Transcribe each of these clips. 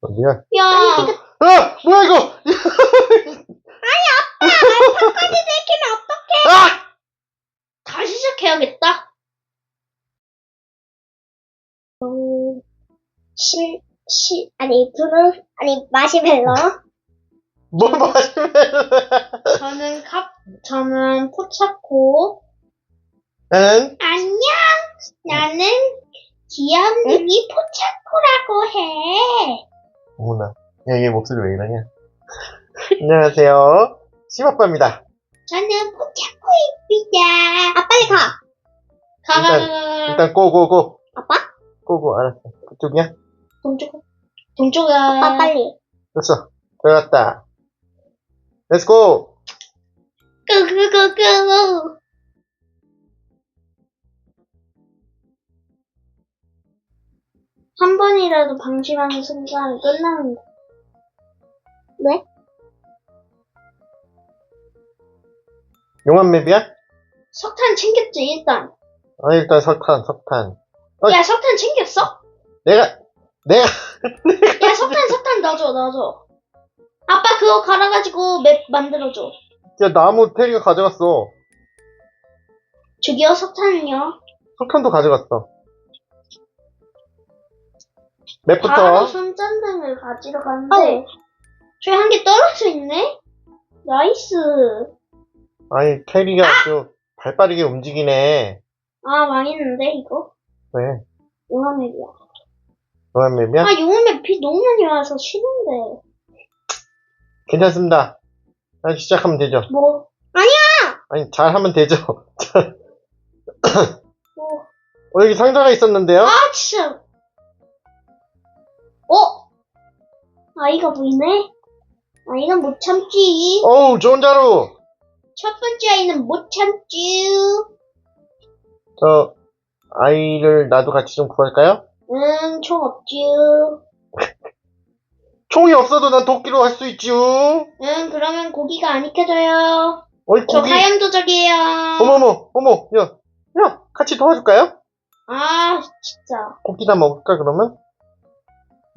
어디야? 야, 아! 뭐야, 이거! 끝까지 들키면 어떡해? 아! 다시 시작해야겠다. 신, 시, 아니, 브루, 아니, 마시멜로. 뭐 마시멜로 저는 컵, 저는 포차코. 나는 안녕. 나는 귀염둥이 포차코라고 해. 어머나. 야, 얘 목소리 왜 이러냐? 안녕하세요. 심아빠입니다. 저는 포차코입니다. 아, 빨리 가. 가가가가. 일단 고고고. 아빠? 고고, 알았어. 그쪽이야? 동쪽, 동쪽아. 아빠, 빨리. 됐어. 들어갔다. 렛츠고! 끄끄끄끄. 한 번이라도 방심하는 순간 끝납니다. 왜? 용암 맵이야? 석탄 챙겼지, 일단. 아, 일단 석탄, 석탄. 어. 야, 석탄 챙겼어? 내가, 내가, 야, 석탄, 석탄 넣어줘, 넣어줘. 아빠 그거 갈아가지고 맵 만들어줘. 야, 나무 테리가 가져갔어. 저기요, 석탄은요? 석탄도 가져갔어. 맵부터. 손전등을 가지러 가는데, 어. 저기 한 개 떨어져 있네? 나이스. 아니, 테리가 아주 발 빠르게 움직이네. 아, 망했는데, 이거? 왜? 용암맵이야. 용암 맵이야? 아, 용암맵 비 너무 많이 와서 싫은데. 괜찮습니다. 다시 시작하면 되죠. 뭐, 아니, 잘하면 되죠. 뭐. 어, 여기 상자가 있었는데요? 아, 진짜. 어? 아이가 보이네? 아이는 못 참지. 어우, 좋은 자루! 첫 번째 아이는 못 참지. 저, 아이를 나도 같이 좀 구할까요? 응, 총 없지. 총이 없어도 난 도끼로 할 수 있지요. 응, 그러면 고기가 안 익혀져요. 어이, 저 고기. 화염 도적이에요. 어머머, 어머, 야, 야, 같이 도와줄까요? 아, 진짜. 고기나 먹을까, 그러면?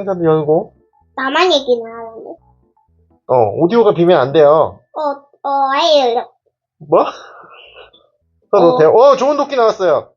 요? 상자도 열고. 나만 얘기나 하는데. 어, 오디오가 비면 안 돼요. 어, 어, 아예 열려. 뭐? 써도 어. 돼요. 어, 좋은 도끼 나왔어요.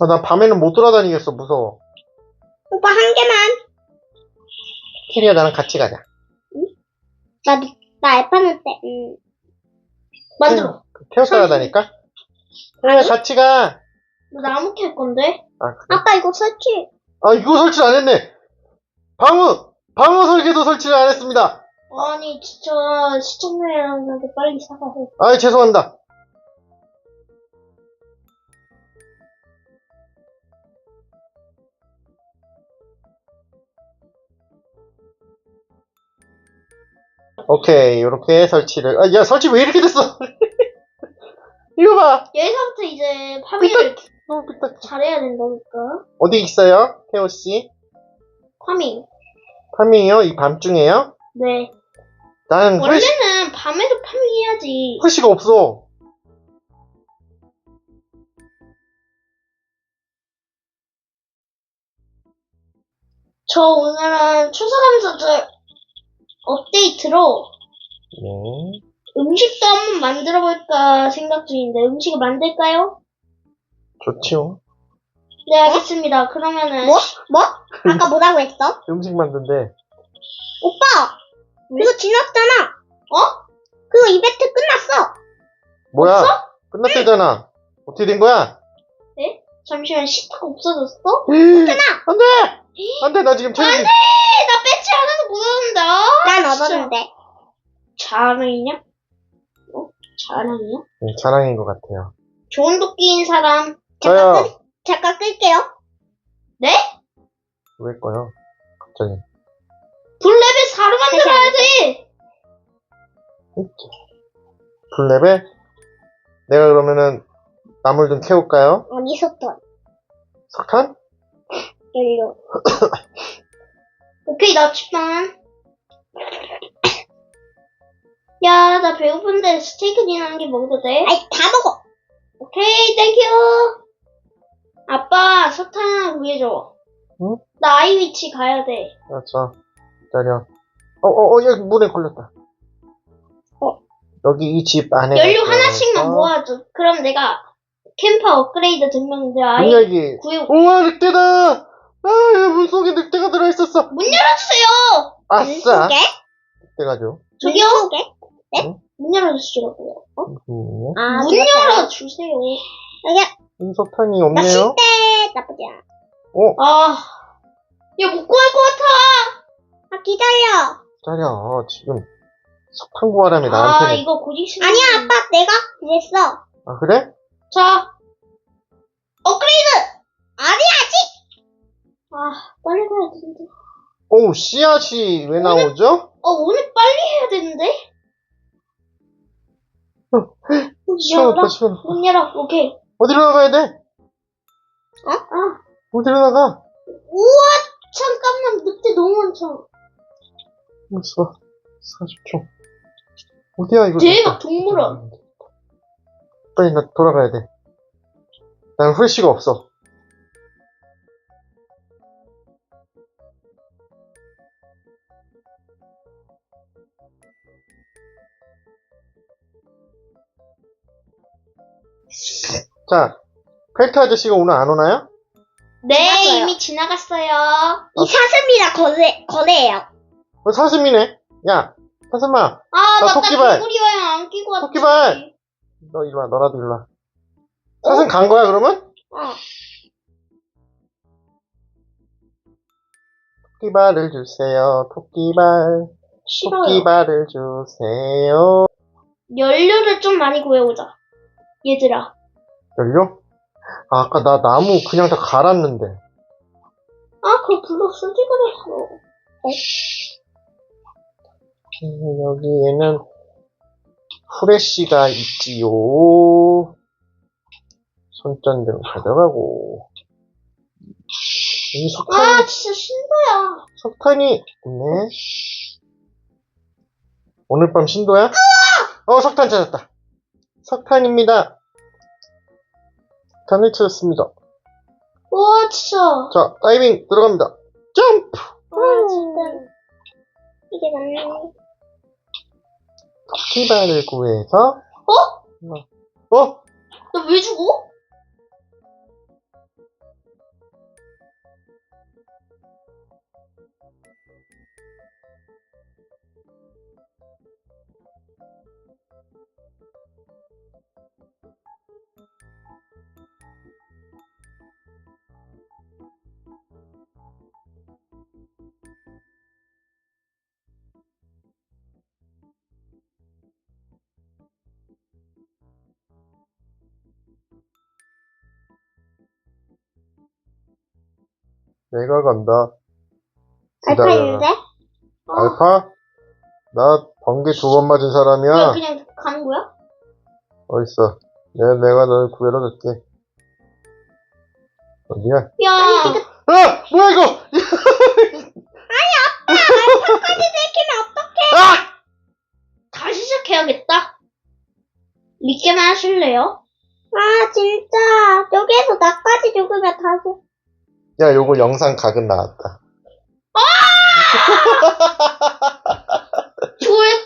아, 나 밤에는 못 돌아다니겠어, 무서워. 오빠 한 개만. 키리야, 나랑 같이 가자. 나도, 나 알파는 때, 음. 만들어. 태워 따라다니까? 키리야, 같이 가. 너 나무 캘 건데? 아, 그래? 아빠 이거 설치. 아, 이거 설치 안 했네. 방어, 방어 설계도 설치를 안 했습니다. 아니, 진짜 시청자들한테 빨리 사과해. 아, 죄송합니다. 오케이, 이렇게 설치를. 아, 야, 설치 왜 이렇게 됐어? 이거 봐. 여기서부터 이제 파밍을 어, 삐딱. 잘해야 된다니까. 어디 있어요, 태호 씨? 파밍. 파밍이요? 이 밤중에요? 네. 나는 헐, 원래는 밤에도 파밍해야지. 헐씨가 없어. 저 오늘은 추석 감사절 업데이트로 네. 음식도 한번 만들어 볼까 생각 중인데 음식을 만들까요? 좋지요. 네 알겠습니다. 그러면은 뭐? 뭐? 아까 뭐라고 했어? 음식 만든데. 오빠! 이거 지났잖아. 어? 그거 이벤트 끝났어. 뭐야? 끝났대잖아. 어떻게 된 거야? 잠시만, 시타가 없어졌어? 안 돼! 안 돼! 나 지금 체력이. 안 돼! 나 배치 하나도 못 얻었는데. 아, 난. 얻었는데. 자랑이냐? 어? 자랑이야? 네, 자랑인 것 같아요. 좋은 도끼인 사람. 저요. 잠깐, 끌, 잠깐 끌게요. 네? 왜 거요? 갑자기. 블레벨 4로 만들어야 돼! 블랩에 내가 그러면은 나물 좀 캐올까요? 어디서부터? 석탄? 연료. 오케이, 나치만. 야, 나 배고픈데 스테이크나 한개 먹어도 돼? 아이, 다 먹어. 오케이, 땡큐. 아빠, 석탄 하나 구해줘. 응? 나 아이 위치 가야 돼. 알았어. 기다려. 어, 어, 어, 여기 문에 걸렸다. 어. 여기 이 집 안에. 연료 하나씩만 모아줘. 그럼 내가 캠퍼 업그레이드 되면 내문 아이. 구해. 우와, 늑대다! 아, 야, 물속에 늑대가 들어있었어. 문 열어주세요! 아싸! 늑대가죠. 저기요? 물속에? 문 열어주시라고요. 어? 음, 아, 문. 열어주세요. 여기, 이 석탄이 나 없네요. 쉴때 나쁘지 않아. 어, 아, 야, 못 구할 것 같아! 아, 기다려. 기다려. 지금 석탄 구하라며, 아, 나한테는. 이거 고집스. 아니야, 아빠, 내가 그랬어. 아, 그래? 자, 업그레이드! 아니, 아직! 아, 빨리 가야 되는데. 오, 씨앗이 왜 나오죠? 어, 오늘 빨리 해야 되는데? 문 열어. 시원하다, 시원하다. 문 열어. 오케이. 어디로 나가야 돼? 아, 어디로 나가? 우와, 잠깐만. 늑대 너무 많죠? 있어. 40초. 어디야, 이거? 대박, 동물원. 빨리 나 돌아가야 돼. 난 후레쉬가 없어. 자, 펠트 아저씨가 오늘 안 오나요? 네, 지났어요. 이미 지나갔어요. 이 사슴이랑 거래, 거래예요. 어, 사슴이네. 야, 사슴아, 아, 나 맞다. 토끼발. 개구리와양 안 끼고 왔지. 토끼발. 너 일로 와, 너라도 일로 와. 사슴 간 거야, 그러면? 어. 토끼발을 주세요, 토끼발. 싫어요. 토끼발을 주세요. 연료를 좀 많이 구해오자. 얘들아. 연료? 아, 아까 나 나무 그냥 다 갈았는데. 아, 그거 불러 쓰지 그랬어. 음, 여기에는 후레쉬가 있지요. 손전등 가져가고. 이 석탄, 아, 진짜 신도야. 석탄이 있네. 오늘 밤 신도야? 어, 석탄 찾았다. 석탄입니다. 석탄을 찾았습니다. 와, 진짜. 자, 다이빙 들어갑니다. 점프! 아, 진짜. 이게 맞네. 토끼발을 구해서, 어? 어? 너왜 죽어? Thank you. 내가 간다. 알파인데? 알파? 나 번개 두 번 맞은 왜 사람이야. 그냥 가는 거야? 어딨어? 내가, 내가 널 구해러 갈게. 어디야? 야, 아! 뭐야, 이거! 들키면 어떡해? 아! 다시 시작해야겠다. 믿게만 하실래요? 아, 진짜. 여기에서 나까지 죽으면 다시. 야, 요거 영상 가은 나왔다. 아! 좋아요